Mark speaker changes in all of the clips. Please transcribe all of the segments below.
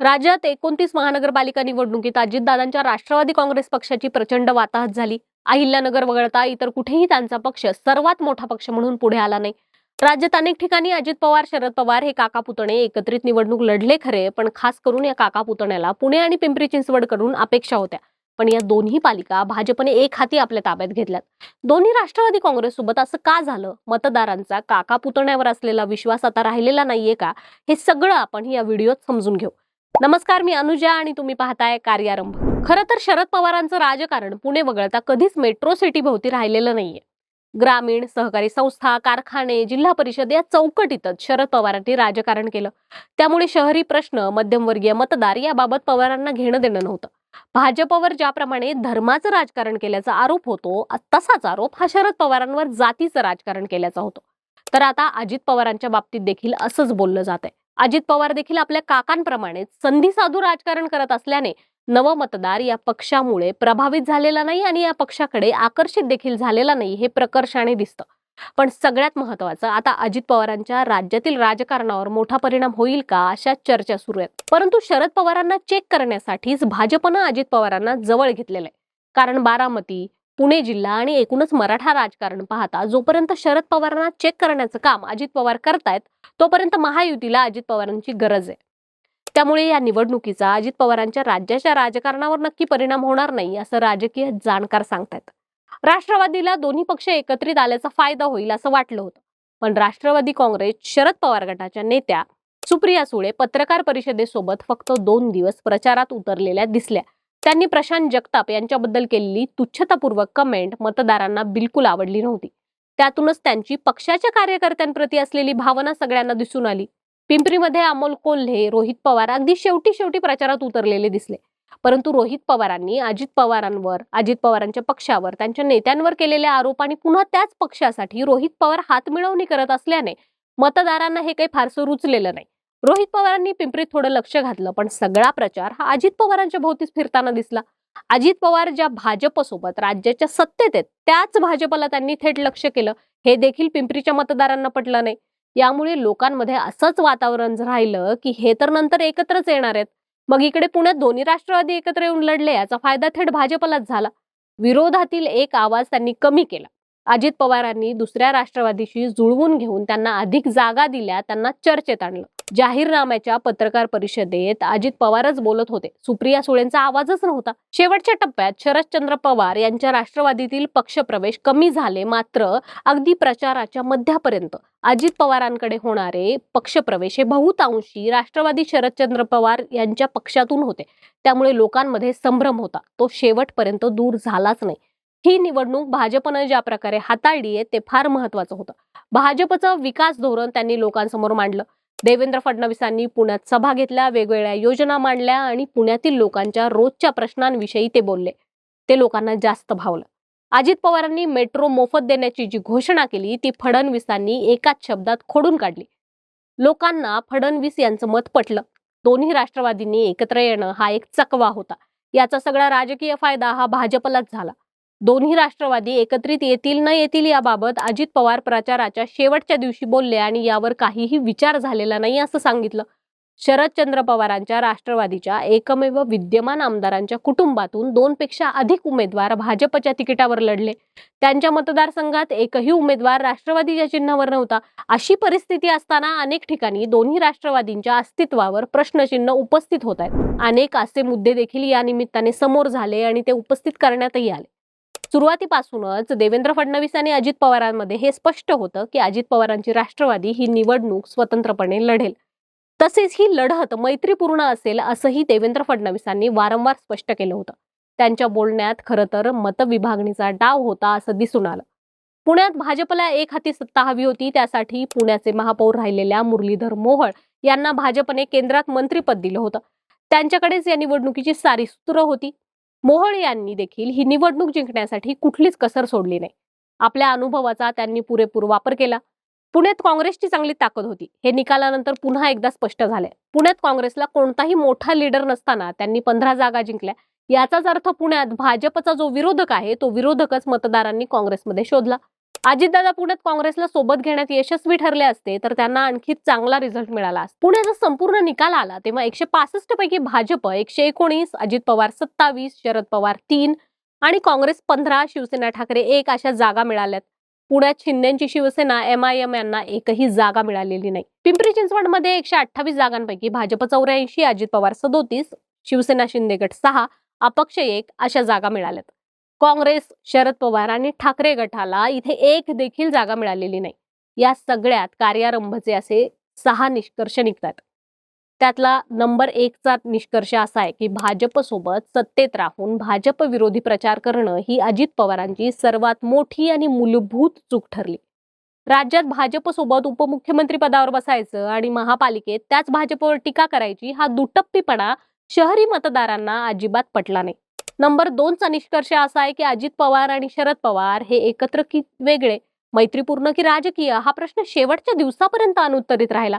Speaker 1: राज्यात एकोणतीस महानगरपालिका निवडणुकीत अजितदादांच्या राष्ट्रवादी काँग्रेस पक्षाची प्रचंड वाताहत झाली. अहिल्यानगर वगळता इतर कुठेही त्यांचा पक्ष सर्वात मोठा पक्ष म्हणून पुढे आला नाही. राज्यात अनेक ठिकाणी अजित पवार शरद पवार हे काका पुतणे एकत्रित निवडणूक लढले खरे पण खास करून या काका पुतण्याला पुणे आणि पिंपरी चिंचवडकडून अपेक्षा होत्या. पण या दोन्ही पालिका भाजपने एक हाती आपल्या ताब्यात घेतल्यात. दोन्ही राष्ट्रवादी काँग्रेससोबत असं का झालं? मतदारांचा काका पुतण्यावर असलेला विश्वास आता राहिलेला नाहीये का? हे सगळं आपण या व्हिडिओत समजून घेऊ. नमस्कार मी अनुजा आणि तुम्ही पाहताय कार्यारंभ. खरं तर शरद पवारांचं राजकारण पुणे वगळता कधीच मेट्रो सिटी भोवती राहिलेलं नाहीये. ग्रामीण सहकारी संस्था कारखाने जिल्हा परिषद या चौकटीतच शरद पवारांनी राजकारण केलं. त्यामुळे शहरी प्रश्न मध्यमवर्गीय मतदार याबाबत पवारांना घेणं देणं नव्हतं. भाजपवर ज्याप्रमाणे धर्माचं राजकारण केल्याचा आरोप होतो तसाच आरोप हा शरद पवारांवर जातीचं राजकारण केल्याचा होतो. तर आता अजित पवारांच्या बाबतीत देखील असंच बोललं जात आहे अजित पवार देखील आपल्या काकांप्रमाणे संधी साधू राजकारण करत असल्याने नवमतदार या पक्षामुळे प्रभावित झालेला नाही आणि या पक्षाकडे आकर्षित देखील झालेला नाही हे प्रकर्षाने दिसतं. पण सगळ्यात महत्वाचं आता अजित पवारांच्या राज्यातील राजकारणावर मोठा परिणाम होईल का अशा चर्चा सुरू आहेत. परंतु शरद पवारांना चेक करण्यासाठीच भाजपनं अजित पवारांना जवळ घेतलेलं आहे. कारण बारामती पुणे जिल्हा आणि एकूणच मराठा राजकारण पाहता जोपर्यंत शरद पवारांना चेक करण्याचं काम अजित पवार करतायत तोपर्यंत महायुतीला अजित पवारांची गरज आहे. त्यामुळे या निवडणुकीचा अजित पवारांच्या राज्याच्या राजकारणावर नक्की परिणाम होणार नाही असं राजकीय जाणकार सांगतायत. राष्ट्रवादीला दोन्ही पक्ष एकत्रित आल्याचा फायदा होईल असं वाटलं होतं. पण राष्ट्रवादी काँग्रेस शरद पवार गटाच्या नेत्या सुप्रिया सुळे पत्रकार परिषदेसोबत फक्त दोन दिवस प्रचारात उतरलेल्या दिसल्या. त्यांनी प्रशांत जगताप यांच्याबद्दल केलेली तुच्छतापूर्वक कमेंट मतदारांना बिलकुल आवडली नव्हती. त्यातूनच त्यांची पक्षाच्या कार्यकर्त्यांप्रती असलेली भावना सगळ्यांना दिसून आली. पिंपरीमध्ये अमोल कोल्हे रोहित पवार अगदी शेवटी शेवटी प्रचारात उतरलेले दिसले. परंतु रोहित पवारांनी अजित पवारांवर अजित पवारांच्या पक्षावर त्यांच्या नेत्यांवर केलेले आरोप आणि पुन्हा त्याच पक्षासाठी रोहित पवार हातमिळवणी करत असल्याने मतदारांना हे काही फारसं रुचलेलं नाही. रोहित पवारांनी पिंपरीत थोडं लक्ष घातलं पण सगळा प्रचार हा अजित पवारांच्या भोवतीच फिरताना दिसला. अजित पवार ज्या भाजपसोबत राज्याच्या सत्तेत आहेत त्याच भाजपला त्यांनी थेट लक्ष केलं. हे देखील पिंपरीच्या मतदारांना पटलं नाही. यामुळे लोकांमध्ये असंच वातावरण राहिलं की हे तर नंतर एकत्रच येणार आहेत. मग इकडे पुण्यात दोन्ही राष्ट्रवादी एकत्र येऊन लढले याचा फायदा थेट भाजपलाच झाला. विरोधातील एक आवाज त्यांनी कमी केला. अजित पवारांनी दुसऱ्या राष्ट्रवादीशी जुळवून घेऊन त्यांना अधिक जागा दिल्या त्यांना चर्चेत आणलं. जाहीरनाम्याच्या पत्रकार परिषदेत अजित पवारच बोलत होते. सुप्रिया सुळेंचा आवाजच नव्हता. शेवटच्या टप्प्यात शरदचंद्र पवार यांच्या राष्ट्रवादीतील पक्षप्रवेश कमी झाले मात्र अगदी प्रचाराच्या मध्यापर्यंत अजित पवारांकडे होणारे पक्षप्रवेश हे बहुतांशी राष्ट्रवादी शरदचंद्र पवार यांच्या पक्षातून होते. त्यामुळे लोकांमध्ये संभ्रम होता. तो शेवटपर्यंत दूर झालाच नाही. ही निवडणूक भाजपनं ज्या प्रकारे हाताळली आहे ते फार महत्वाचं होतं. भाजपचं विकास धोरण त्यांनी लोकांसमोर मांडलं. देवेंद्र फडणवीसांनी पुण्यात सभा घेतल्या वेगवेगळ्या योजना मांडल्या आणि पुण्यातील लोकांच्या रोजच्या प्रश्नांविषयी ते बोलले. ते लोकांना जास्त भावलं. अजित पवारांनी मेट्रो मोफत देण्याची जी घोषणा केली ती फडणवीसांनी एकाच शब्दात खोडून काढली. लोकांना फडणवीस यांचं मत पटलं. दोन्ही राष्ट्रवादींनी एकत्र येणं हा एक चकवा होता. याचा सगळा राजकीय फायदा हा भाजपलाच झाला. दोन्ही राष्ट्रवादी एकत्रित येतील न येतील याबाबत अजित पवार प्रचाराच्या शेवटच्या दिवशी बोलले आणि यावर काहीही विचार झालेला नाही असं सांगितलं. शरदचंद्र पवारांच्या राष्ट्रवादीच्या एकमेव विद्यमान आमदारांच्या कुटुंबातून दोनपेक्षा अधिक उमेदवार भाजपच्या तिकिटावर लढले. त्यांच्या मतदारसंघात एकही उमेदवार राष्ट्रवादीच्या चिन्हावर नव्हता. अशी परिस्थिती असताना अनेक ठिकाणी दोन्ही राष्ट्रवादींच्या अस्तित्वावर प्रश्नचिन्ह उपस्थित होत आहेत. अनेक असे मुद्दे देखील या निमित्ताने समोर झाले आणि ते उपस्थित करण्यातही आले. सुरुवातीपासूनच देवेंद्र फडणवीस आणि अजित पवारांमध्ये हे स्पष्ट होतं की अजित पवारांची राष्ट्रवादी ही निवडणूक स्वतंत्रपणे लढेल. तसेच ही लढत मैत्रीपूर्ण असेल असंही देवेंद्र फडणवीसांनी वारंवार स्पष्ट केलं होतं. त्यांच्या बोलण्यात खरं तर मतविभागणीचा डाव होता असं दिसून आलं. पुण्यात भाजपला एक हाती सत्ता हवी होती त्यासाठी पुण्याचे महापौर राहिलेल्या मुरलीधर मोहोळ यांना भाजपने केंद्रात मंत्रीपद दिलं होतं. त्यांच्याकडेच या निवडणुकीची सारी सूत्र होती. मोहोळ यांनी देखील ही निवडणूक जिंकण्यासाठी कुठलीच कसर सोडली नाही. आपल्या अनुभवाचा त्यांनी पुरेपूर वापर केला. पुण्यात काँग्रेसची चांगली ताकद होती. हे निकालानंतर पुन्हा एकदा स्पष्ट झालंय. पुण्यात काँग्रेसला कोणताही मोठा लीडर नसताना त्यांनी पंधरा जागा जिंकल्या. याचाच अर्थ पुण्यात भाजपचा जो विरोधक आहे तो विरोधकच मतदारांनी काँग्रेसमध्ये शोधला. अजितदादा पुण्यात काँग्रेसला सोबत घेण्यात यशस्वी ठरले असते तर त्यांना आणखी चांगला रिझल्ट मिळाला असता. पुण्याचा संपूर्ण निकाल आला तेव्हा एकशे पासष्ट पैकी भाजप एकशे एकोणीस अजित पवार सत्तावीस शरद पवार तीन आणि काँग्रेस पंधरा शिवसेना ठाकरे एक अशा जागा मिळाल्यात. पुण्यात शिंदेची शिवसेना एम आय एम यांना एकही जागा मिळालेली नाही. पिंपरी चिंचवडमध्ये एकशे अठ्ठावीस जागांपैकी भाजप चौऱ्याऐंशी अजित पवार सदोतीस शिवसेना शिंदे गट सहा अपक्ष एक अशा जागा मिळाल्यात. काँग्रेस शरद पवार आणि ठाकरे गटाला इथे एक देखील जागा मिळालेली नाही. या सगळ्यात कार्यारंभचे असे सहा निष्कर्ष निघतात. त्यातला नंबर एकचा निष्कर्ष असा आहे की भाजपसोबत सत्तेत राहून भाजप विरोधी प्रचार करणं ही अजित पवारांची सर्वात मोठी आणि मूलभूत चूक ठरली. राज्यात भाजपसोबत उपमुख्यमंत्री पदावर बसायचं आणि महापालिकेत त्याच भाजपवर टीका करायची हा दुटप्पीपणा शहरी मतदारांना अजिबात पटला नाही. नंबर दोनचा निष्कर्ष असा आहे की अजित पवार आणि शरद पवार हे एकत्र की वेगळे? मैत्रीपूर्ण की राजकीय? हा प्रश्न शेवटच्या दिवसापर्यंत अनुत्तरित राहिला.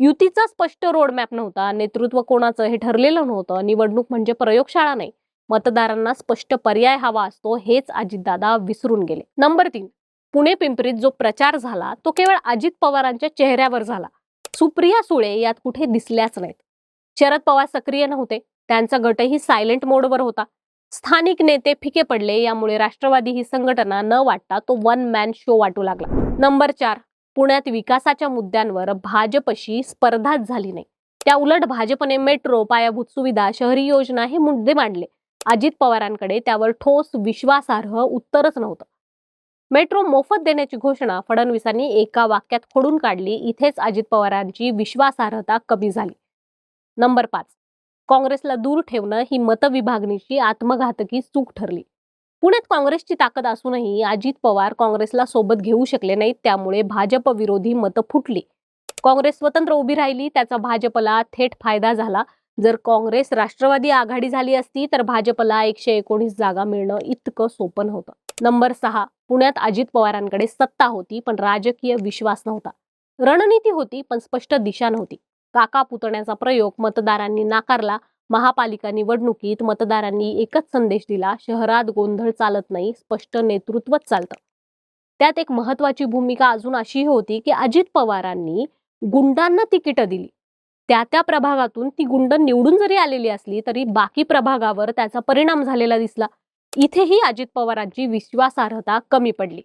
Speaker 1: युतीचा स्पष्ट रोडमॅप नव्हता. नेतृत्व कोणाचं हे ठरलेलं नव्हतं. निवडणूक म्हणजे प्रयोगशाळा नाही. मतदारांना स्पष्ट पर्याय हवा असतो हेच अजितदादा विसरून गेले. नंबर तीन. पुणे पिंपरीत जो प्रचार झाला तो केवळ अजित पवारांच्या चेहऱ्यावर झाला. सुप्रिया सुळे यात कुठे दिसल्याच नाहीत. शरद पवार सक्रिय नव्हते. त्यांचा गटही सायलेंट मोडवर होता. स्थानिक नेते फिके पडले यामुळे राष्ट्रवादी ही संघटना न वाटता तो वन मॅन शो वाटू लागला. नंबर चार पुण्यात विकासाच्या मुद्द्यांवर भाजपशी स्पर्धाच झाली नाही. त्या उलट भाजपने मेट्रो पायाभूत सुविधा शहरी योजना हे मुद्दे मांडले. अजित पवारांकडे त्यावर ठोस विश्वासार्ह उत्तरच नव्हतं. मेट्रो मोफत देण्याची घोषणा फडणवीसांनी एका वाक्यात खोडून काढली. इथेच अजित पवारांची विश्वासार्हता कमी झाली. नंबर पाच काँग्रेसला दूर ठेवणं ही मतविभागणीची आत्मघातकी चूक ठरली. पुण्यात काँग्रेसची ताकद असूनही अजित पवार काँग्रेसला सोबत घेऊ शकले नाहीत त्यामुळे भाजप विरोधी मतं फुटली. काँग्रेस स्वतंत्र उभी राहिली त्याचा भाजपला थेट फायदा झाला. जर काँग्रेस राष्ट्रवादी आघाडी झाली असती तर भाजपला एकशे एकोणीस जागा मिळणं इतकं सोपं नव्हतं. नंबर सहा पुण्यात अजित पवारांकडे सत्ता होती पण राजकीय विश्वास नव्हता. रणनीती होती पण स्पष्ट दिशा नव्हती. काका पुतण्याचा प्रयोग मतदारांनी नाकारला. महापालिका निवडणुकीत मतदारांनी एकच संदेश दिला शहरात गोंधळ चालत नाही स्पष्ट नेतृत्वच चालतं. त्यात एक महत्वाची भूमिका अजून अशी होती की अजित पवारांनी गुंडांना तिकीटं दिली. त्या त्या प्रभागातून ती गुंड निवडून जरी आलेली असली तरी बाकी प्रभागावर त्याचा परिणाम झालेला दिसला. इथेही अजित पवारांची विश्वासार्हता कमी पडली.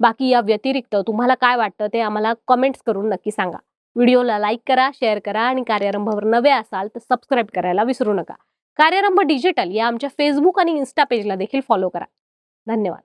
Speaker 1: बाकी या व्यतिरिक्त तुम्हाला काय वाटतं ते आम्हाला कमेंट्स करून नक्की सांगा. व्हिडिओला लाईक करा शेअर करा आणि कार्यारंभावर नवे असाल तर सबस्क्राईब करायला विसरू नका. कार्यारंभ डिजिटल या आमच्या फेसबुक आणि इन्स्टा पेजला देखील फॉलो करा. धन्यवाद.